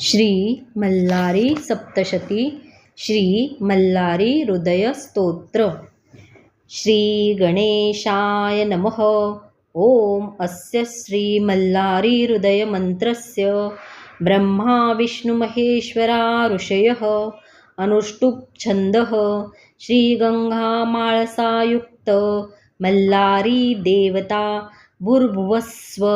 श्री मल्लारी सप्तशती श्री मल्लारी हृदयस्तोत्र श्री गणेशाय नमः। ॐ अस्य श्रीमल्लारी हृदयमन्त्रस्य ब्रह्मा विष्णुमहेश्वरा ऋषयः। अनुष्टुप् छन्दः श्रीगङ्गामाळसायुक्त मल्लारी देवता भूर्भुवस्व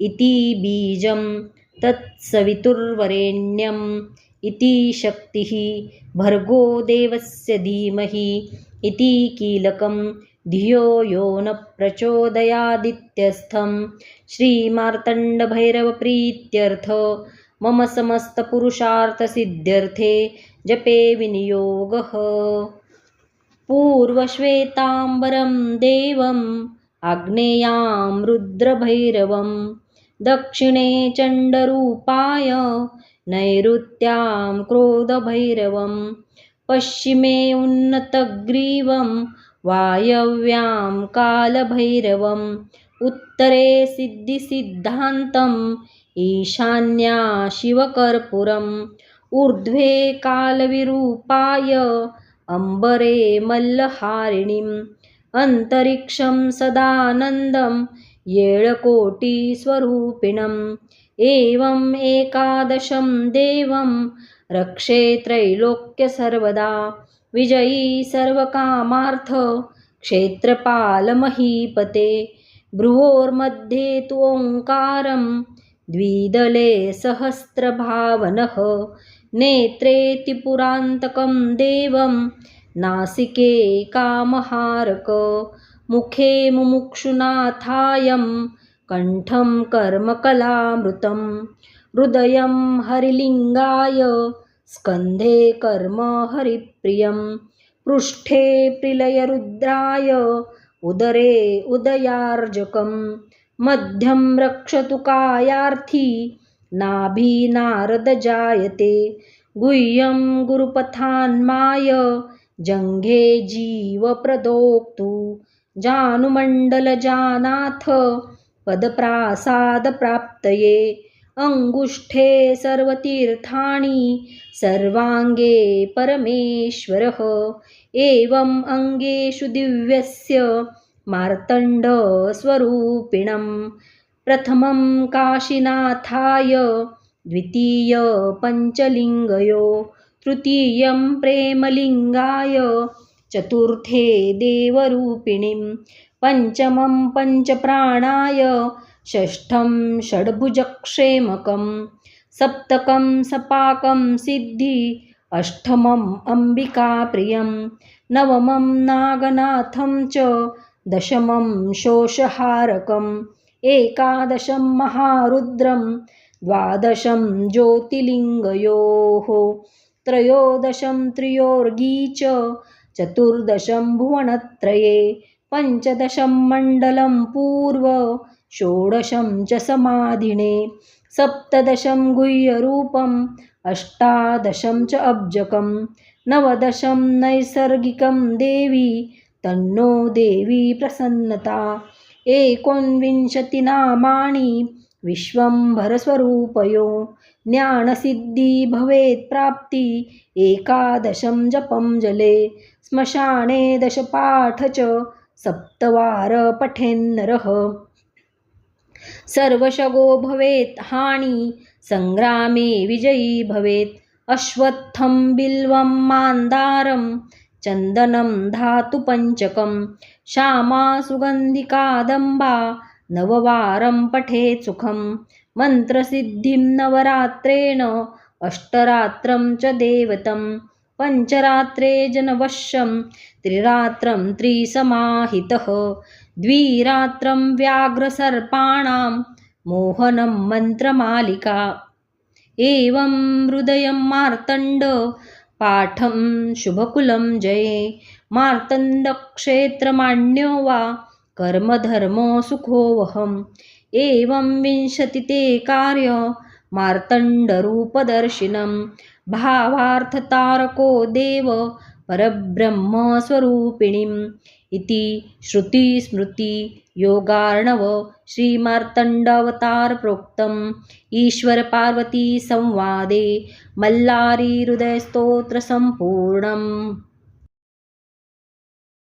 इति बीजं तत्सवितुर्वरेण्यम् इति शक्तिः। भर्गो देवस्य धीमहि इति कीलकं धियो यो न प्रचोदयादित्यस्थं श्रीमार्तण्डभैरवप्रीत्यर्थ। मम समस्तपुरुषार्थसिद्ध्यर्थे जपे विनियोगः। पूर्वश्वेताम्बरं देवम् आग्नेयां रुद्रभैरवम्। दक्षिणे चण्डरूपाय नैऋत्यां क्रोधभैरवं पश्चिमे उन्नतग्रीवं वायव्यां कालभैरवम् उत्तरे सिद्धिसिद्धान्तम् ईशान्या शिवकर्पूरम् ऊर्ध्वे कालविरूपाय अम्बरे मल्लहारिणीम् अन्तरिक्षं सदानन्दं येळकोटिस्वरूपिणम्। एवम् एकादशं देवं रक्षे त्रैलोक्यसर्वदा विजयी सर्वकामार्थ। क्षेत्रपालमहीपते। भ्रुवोर्मध्ये तु ओङ्कारं द्विदले सहस्रभावनः। नेत्रेति पुरान्तकं देवं नासिके कामहारक। मुखे मुमुक्षुनाथायं कण्ठं कर्मकलामृतं। हृदयं हरिलिङ्गाय स्कन्धे कर्म हरिप्रियं। पृष्ठे प्रिलयरुद्राय उदरे उदयार्जकं। मध्यं रक्षतु कायार्थी नाभिनारदजायते गुह्यं गुरुपथान्माय जङ्घे जीवप्रदोक्तु। जानुमण्डलजानाथ पदप्रासादप्राप्तये। अङ्गुष्ठे सर्वतीर्थाणि सर्वाङ्गे परमेश्वरः। एवम् अङ्गेषु दिव्यस्य मार्तण्डस्वरूपिणं प्रथमं काशीनाथाय द्वितीय पञ्चलिङ्गयो। तृतीयं प्रेमलिङ्गाय चतुर्थे देवरूपिणीं पञ्चमं पञ्चप्राणाय षष्ठं षड्भुजक्षेमकं सप्तकं सपाकं सिद्धि अष्टमम् अम्बिकाप्रियं नवमं नागनाथं च दशमं शोषहारकम् एकादशं महारुद्रं द्वादशं ज्योतिलिङ्गयोः त्रयोदशं त्रियोर्गी च चतुर्दशं भुवनत्रये पञ्चदशं मण्डलं पूर्व षोडशं च समाधिने सप्तदशं गुह्यरूपम् अष्टादशं च अब्जकं नवदशं नैसर्गिकं देवी तन्नो देवी प्रसन्नता एकोनविंशतिनामाणि विश्वम्भरस्वरूपयो ज्ञानसिद्धि भवेत् प्राप्ति एकादशं जपं जले स्मशाने दशपाठ च सप्तवार पठेन्नरः। सर्वशगो भवेत् हानि सङ्ग्रामे विजयी भवेत् अश्वत्थं बिल्वं मान्दारं चन्दनं धातुपञ्चकं श्यामा सुगन्धिकादम्बा नववारं पठे सुखं। मन्त्रसिद्धिं नवरात्रेण अष्टरात्रं च देवतं। पञ्चरात्रे जनवश्यं त्रिरात्रं त्रिसमाहितः। द्विरात्रं व्याघ्रसर्पाणां मोहनं मन्त्रमालिका। एवं हृदयं मार्तण्ड पाठं शुभकुलं जये। मार्तण्डक्षेत्रमाण्यो वा कर्मधर्मो सुखोऽहम्। एवं विंशतिते कार्य मार्तण्डरूपदर्शिनं भावार्थतारको देव परब्रह्मस्वरूपिणीम्। इति श्रुतिस्मृतियोगार्णव योगार्णव ईश्वरपार्वतीसंवादे मल्लारीहृदयस्तोत्रसम्पूर्णम्।